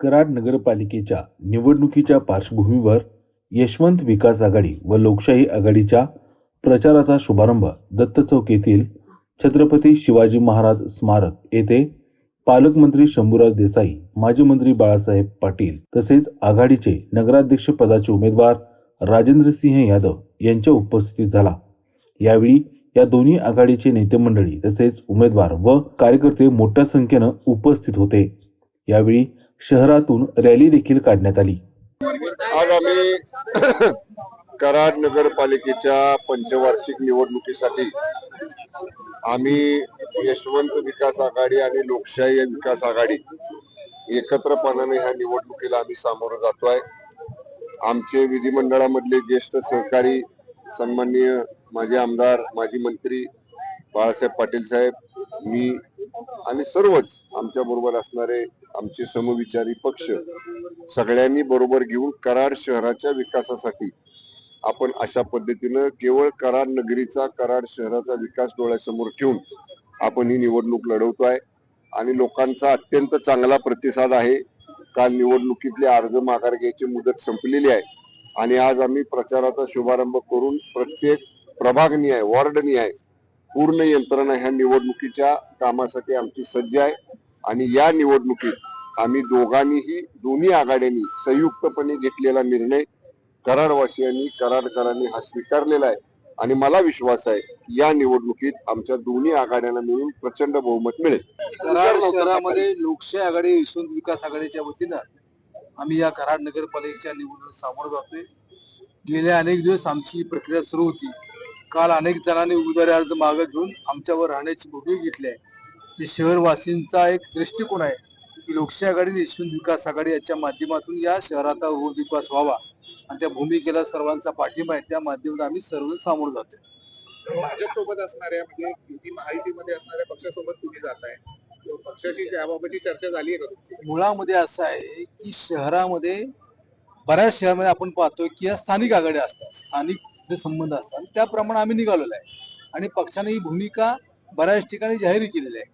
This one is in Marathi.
कराड नगरपालिकेच्या निवडणुकीच्या पार्श्वभूमीवर यशवंत विकास आघाडी व लोकशाही आघाडीच्या प्रचाराचा शुभारंभ दत्त चौक येथील छत्रपती शिवाजी महाराज स्मारक येथे पालकमंत्री शंभूराज देसाई माजी मंत्री बाळासाहेब पाटील तसेच आघाडीचे नगराध्यक्ष पदाचे उमेदवार राजेंद्र सिंह यादव यांच्या उपस्थितीत झाला. यावेळी या दोन्ही आघाडीचे नेते मंडळी तसेच उमेदवार व कार्यकर्ते मोठ्या संख्येनं उपस्थित होते. यावेळी शहरातून रॅली देखील काढण्यात आली. आज आम्ही कराड नगरपालिकेच्या पंचवार्षिक निवडणुकीसाठी आम्ही यशवंत विकास आघाडी आणि लोकशाही विकास आघाडी एकत्रपणाने ह्या निवडणुकीला आम्ही सामोरं जातो आहे आमचे विधिमंडळामधले ज्येष्ठ सहकारी सन्माननीय माझे आमदार माजी मंत्री बाळासाहेब पाटील साहेब मी आणि सर्वच आमच्या बरोबर असणारे आमचे समविचारी पक्ष सगळ्यांनी बरोबर घेऊन कराड शहराच्या विकासासाठी आपण अशा पद्धतीनं केवळ कराड नगरीचा कराड शहराचा विकास डोळ्यासमोर ठेवून आपण ही निवडणूक लढवतोय आणि लोकांचा अत्यंत चांगला प्रतिसाद आहे. काल निवडणुकीतले अर्ज माघार घ्यायची मुदत संपलेली आहे आणि आज आम्ही प्रचाराचा शुभारंभ करून प्रत्येक प्रभागनिहाय वॉर्डनिहाय पूर्ण यंत्रणा ह्या निवडणुकीच्या कामासाठी आमची सज्ज आहे आणि या निवडणुकीत आम्ही दोघांनीही दोन्ही आघाड्यांनी संयुक्तपणे घेतलेला निर्णय कराडवासियांनी कराडकरांनी हा स्वीकारलेला आहे. आणि मला विश्वास आहे या निवडणुकीत आमच्या दोन्ही आघाड्यांना मिळून प्रचंड बहुमत मिळेल. कराड शहरामध्ये लोकशाही आघाडी यशवंत विकास आघाडीच्या वतीनं आम्ही या कराड नगरपालिकेच्या निवडणूक सामोरं जातोय. गेले अनेक दिवस आमची प्रक्रिया सुरू होती. काल अनेक जणांनी उमेदवारी अर्ज मागे घेऊन आमच्यावर राहण्याची भूमिका घेतली आहे. हे शहरवासींचा एक दृष्टिकोन आहे की लोकशाही आघाडी यशवंत विकास आघाडी याच्या माध्यमातून या शहराचा रोड विकास व्हावा आणि त्या भूमिकेला सर्वांचा पाठिंबा आहे. त्या माध्यमातून आम्ही सर्व सामोरं जातोय. भाजप सोबत असणाऱ्या म्हणजे युती महायुतीमध्ये असणाऱ्या पक्षासोबत तुम्ही जाताय. तो पक्षाची त्याबाबतची चर्चा झाली आहे मुळामध्ये असं आहे की शहरामध्ये बऱ्याच शहरामध्ये आपण पाहतोय की या स्थानिक आघाड्या असतात. स्थानिक जे संबंध असतात त्याप्रमाणे आम्ही निघालेलो आहे. आणि पक्षाने ही भूमिका बऱ्याच ठिकाणी जाहीर केलेली आहे.